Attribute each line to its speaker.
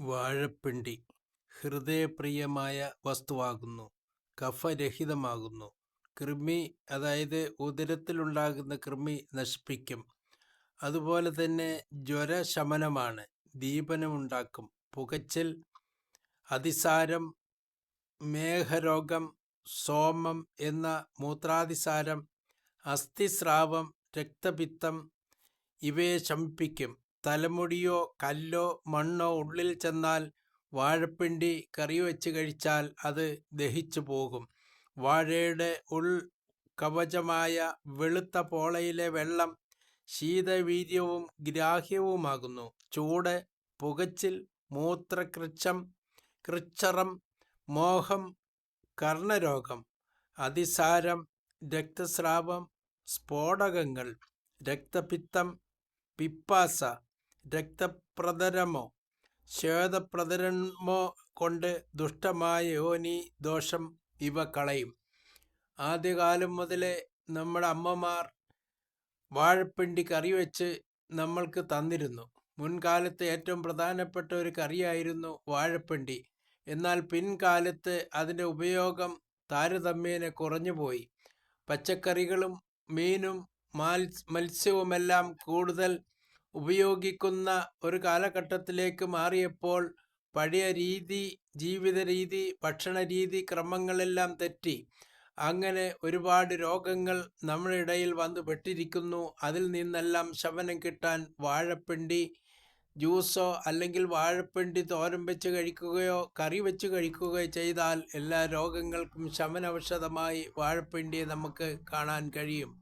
Speaker 1: വാഴപ്പിണ്ടി ഹൃദയപ്രിയമായ വസ്തുവാകുന്നു കഫരഹിതമാകുന്നു. കൃമി അതായത് ഉദരത്തിലുണ്ടാകുന്ന കൃമി നശിപ്പിക്കും. അതുപോലെ തന്നെ ജ്വരശമനമാണ് ദീപനമുണ്ടാക്കും. പുകച്ചിൽ അതിസാരം മേഘരോഗം സോമം എന്ന മൂത്രാതിസാരം അസ്ഥിസ്രാവം രക്തപിത്തം ഇവയെ ശമിപ്പിക്കും. തലമുടിയോ കല്ലോ മണ്ണോ ഉള്ളിൽ ചെന്നാൽ വാഴപ്പിണ്ടി കറി വെച്ച് കഴിച്ചാൽ അത് ദഹിച്ചു പോകും. വാഴയുടെ ഉൾ കവചമായ വെളുത്ത പോളയിലെ വെള്ളം ശീതവീര്യവും ഗ്രാഹ്യവുമാകുന്നു. ചൂട് പുകച്ചിൽ മൂത്രകൃച്ഛം കൃച്ഛറം മോഹം കർണരോഗം അതിസാരം രക്തസ്രാവം സ്ഫോടകങ്ങൾ രക്തപിത്തം പിപ്പാസ രക്തപ്രതരമോ? ശ്വേതപ്രതരമോ കൊണ്ട് ദുഷ്ടമായ യോനി ദോഷം ഇവ കളയും. ആദ്യകാലം മുതലേ നമ്മുടെ അമ്മമാർ വാഴപ്പിണ്ടി കറി വെച്ച് നമ്മൾക്ക് തന്നിരുന്നു. മുൻകാലത്ത് ഏറ്റവും പ്രധാനപ്പെട്ട ഒരു കറിയായിരുന്നു വാഴപ്പിണ്ടി. എന്നാൽ പിൻകാലത്ത് അതിന്റെ ഉപയോഗം താരതമ്യേന കുറഞ്ഞുപോയി പച്ചക്കറികളും മീനും മത്സ്യവുമെല്ലാം കൂടുതൽ ഉപയോഗിക്കുന്ന ഒരു കാലഘട്ടത്തിലേക്ക് മാറിയപ്പോൾ പഴയ രീതി ജീവിത രീതി ഭക്ഷണ രീതി ക്രമങ്ങളെല്ലാം തെറ്റി. അങ്ങനെ ഒരുപാട് രോഗങ്ങൾ നമ്മുടെ ഇടയിൽ വന്നു പെട്ടിരിക്കുന്നു. അതിൽ നിന്നെല്ലാം ശമനം കിട്ടാൻ വാഴപ്പിണ്ടി ജ്യൂസോ അല്ലെങ്കിൽ വാഴപ്പിണ്ടി തോരൻ വെച്ച് കഴിക്കുകയോ കറി വെച്ച് കഴിക്കുകയോ ചെയ്താൽ എല്ലാ രോഗങ്ങൾക്കും ശമനൌഷധമായി വാഴപ്പിണ്ടിയെ നമുക്ക് കാണാൻ കഴിയും.